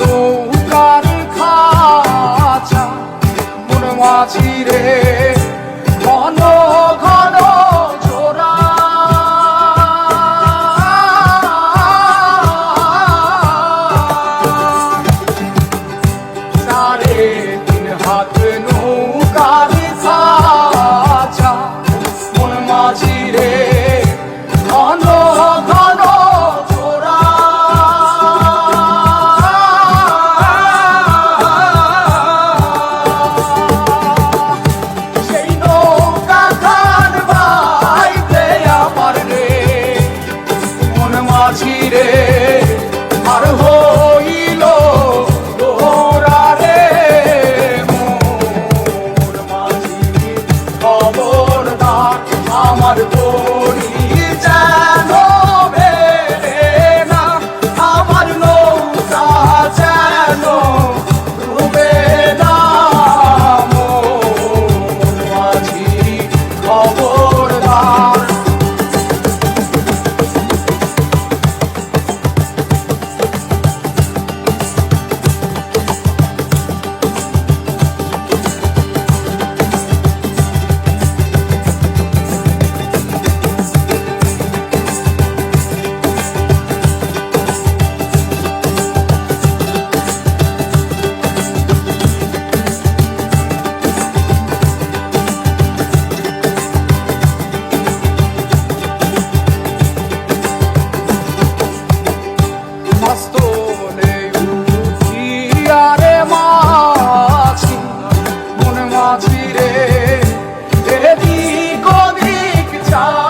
নৌকার খাঁচা, মন মাঝি রে, ঘন ঘন জোড়া। সাড়ে তিন হাত নৌকার খাঁচা, মন মাঝি রে রে। এদিক ওদিক চা